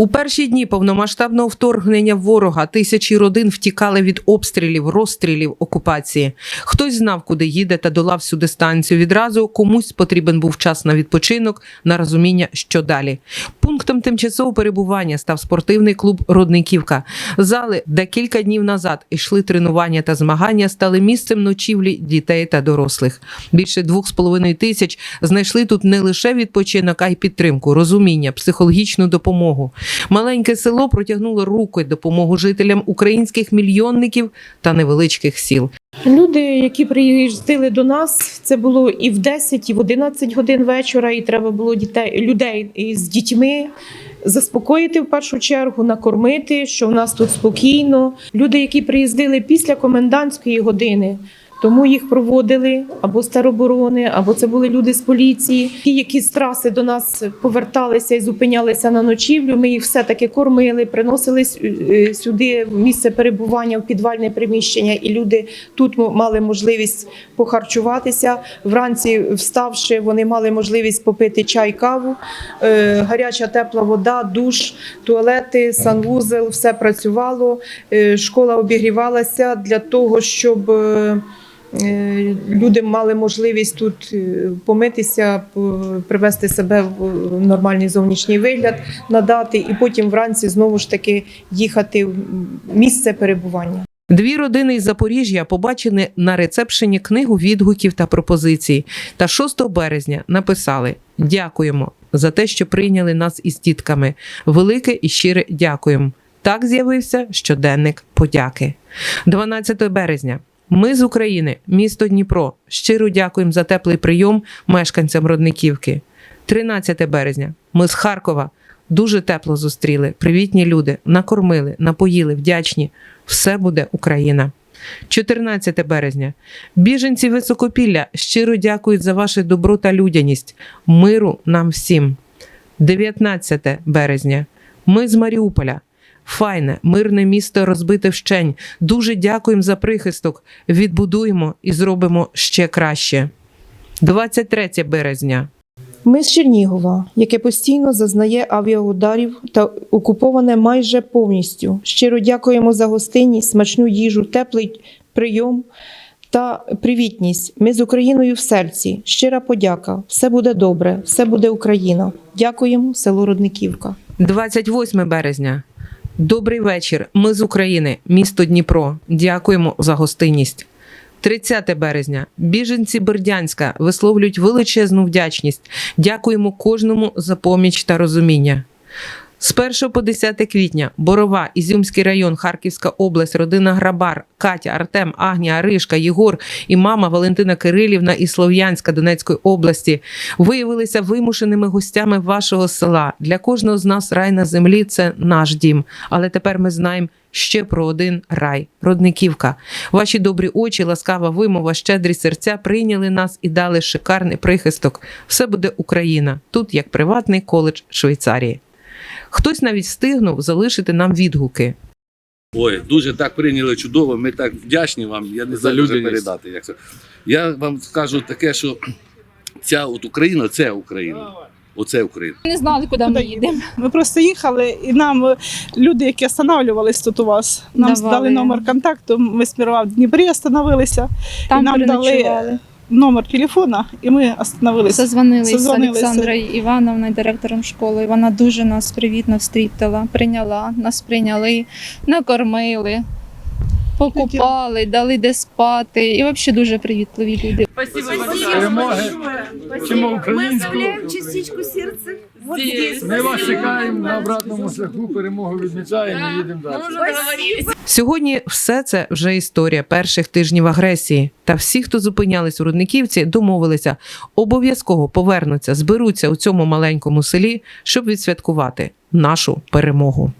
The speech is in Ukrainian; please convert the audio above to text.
У перші дні повномасштабного вторгнення ворога тисячі родин втікали від обстрілів, розстрілів, окупації. Хтось знав, куди їде та долав всю дистанцію. Відразу комусь потрібен був час на відпочинок, на розуміння, що далі. Пунктом тимчасового перебування став спортивний клуб Родниківка. Зали, де кілька днів назад йшли тренування та змагання, стали місцем ночівлі дітей та дорослих. Більше двох з половиною тисяч знайшли тут не лише відпочинок, а й підтримку, розуміння, психологічну допомогу. Маленьке село протягнуло руку допомогу жителям українських мільйонників та невеличких сіл. Люди, які приїздили до нас, це було і в 10, і в 11 годин вечора, і треба було дітей, людей із дітьми заспокоїти в першу чергу, накормити, що в нас тут спокійно. Люди, які приїздили після комендантської години. Тому їх проводили або з тероборони, або це були люди з поліції. Ті, які з траси до нас поверталися і зупинялися на ночівлю. Ми їх все таки кормили, приносили е, сюди в місце перебування в підвальне приміщення, і люди тут мали можливість похарчуватися. Вранці, вставши, вони мали можливість попити чай, каву, е, гаряча тепла вода, душ, туалети, санвузел, все працювало. Е, Школа обігрівалася для того, щоб. Е, е, Люди мали можливість тут е, помитися, привести себе в нормальний зовнішній вигляд, надати, і потім вранці знову ж таки їхати в місце перебування. Дві родини із Запоріжжя побачили на рецепшені книгу відгуків та пропозицій. Та 6 березня написали: Дякуємо за те, що прийняли нас із дітками. Велике і щире дякуємо. Так з'явився щоденник подяки. 12 березня. Ми з України, місто Дніпро. Щиро дякуємо за теплий прийом мешканцям Родниківки. 13 березня. Ми з Харкова дуже тепло зустріли. Привітні люди, накормили, напоїли, вдячні. Все буде Україна. 14 березня. Біженці Високопілля щиро дякують за ваше добро та людяність. Миру нам всім. 19 березня. Ми з Маріуполя. Файне, мирне місто розбите вщень. Дуже дякуємо за прихисток. Відбудуємо і зробимо ще краще. 23 березня. Ми з Чернігова, яке постійно зазнає авіаударів та окуповане майже повністю. Щиро дякуємо за гостинність, смачну їжу, теплий прийом та привітність. Ми з Україною в серці. Щира подяка. Все буде добре, все буде Україна. Дякуємо, село Родниківка. 28 березня. Добрий вечір. Ми з України, місто Дніпро. Дякуємо за гостинність. 30 березня. Біженці Бердянська висловлюють величезну вдячність. Дякуємо кожному за поміч та розуміння. З 1 по 10 квітня Борова, Ізюмський район, Харківська область, родина Грабар, Катя, Артем, Агнія, Ришка, Єгор і мама Валентина Кирилівна із Слов'янська Донецької області виявилися вимушеними гостями вашого села. Для кожного з нас рай на землі це наш дім. Але тепер ми знаємо ще про один рай Родниківка. Ваші добрі очі, ласкава вимова, щедрі серця прийняли нас і дали шикарний прихисток. Все буде Україна. Тут як приватний коледж Швейцарії. Хтось навіть встигнув залишити нам відгуки. Ой, дуже так прийняли чудово. Ми так вдячні вам. Я не знаю, людяність. передати. Як це. Я вам скажу таке, що ця от Україна це Україна. Оце Україна. Ми Не знали, куди ми їдемо. Ми просто їхали, і нам е, люди, які останавливались тут у вас, нам Давали. дали номер контакту. Ми в Дніпрі остановилися, Там і нам дали переночували. Номер телефона, і ми остановилися. Созвонилися з Олександрою Івановною, директором школи. Вона дуже нас привітно встрітила, прийняла, нас прийняли, накормили, покупали, дали де спати. І взагалі дуже привітливі люди. Вчимо Мы українську. оставляем частичку вот здесь. Ми вас чекаємо на обратному шляху, перемогу відмічаємо і їдемо далі. Сьогодні все це вже історія перших тижнів агресії. Та всі, хто зупинялись у Рудниківці, домовилися, обов'язково повернуться, зберуться у цьому маленькому селі, щоб відсвяткувати нашу перемогу.